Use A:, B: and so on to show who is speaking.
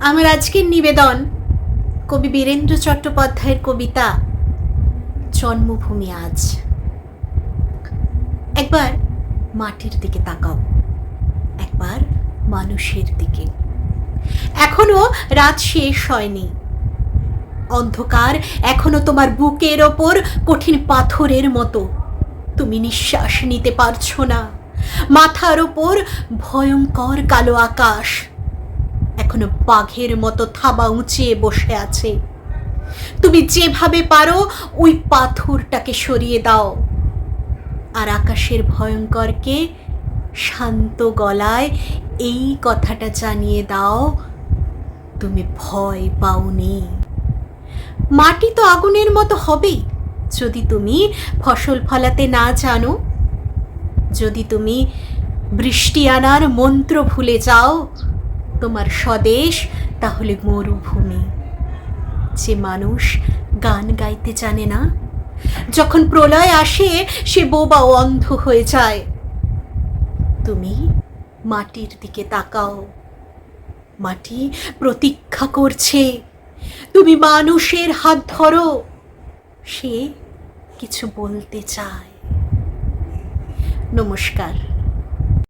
A: আমার আজকের নিবেদন কবি বীরেন্দ্র চট্টোপাধ্যায়ের কবিতা, জন্মভূমি আজ। একবার মাটির দিকে তাকাও, একবার মানুষের দিকে। এখনও রাত শেষ হয়নি। অন্ধকার এখনও তোমার বুকের ওপর কঠিন পাথরের মতো। তুমি নিঃশ্বাস নিতে পারছ না। মাথার ওপর ভয়ঙ্কর কালো আকাশ। এখনও বাঘের মতো থাবা উঁচিয়ে বসে আছে। তুমি যেভাবে পারো, ওই পাথরটাকে সরিয়ে দাও। আর আকাশের ভয়ঙ্করকে শান্ত গলায় এই কথাটা জানিয়ে দাও, তুমি ভয় পাওনি। মাটি তো আগুনের মতো হবেই। যদি তুমি ফসল ফলাতে না জানো, যদি তুমি বৃষ্টি আনার মন্ত্র ভুলে যাও তোমার স্বদেশ, তাহলে মরুভূমি। যে মানুষ গান গাইতে জানে না, যখন প্রলয় আসে, সে বোবা অন্ধ হয়ে যায়। তুমি মাটির দিকে তাকাও। মাটি প্রতীক্ষা করছে। তুমি মানুষের হাত ধরো। সে কিছু বলতে চায়। নমস্কার।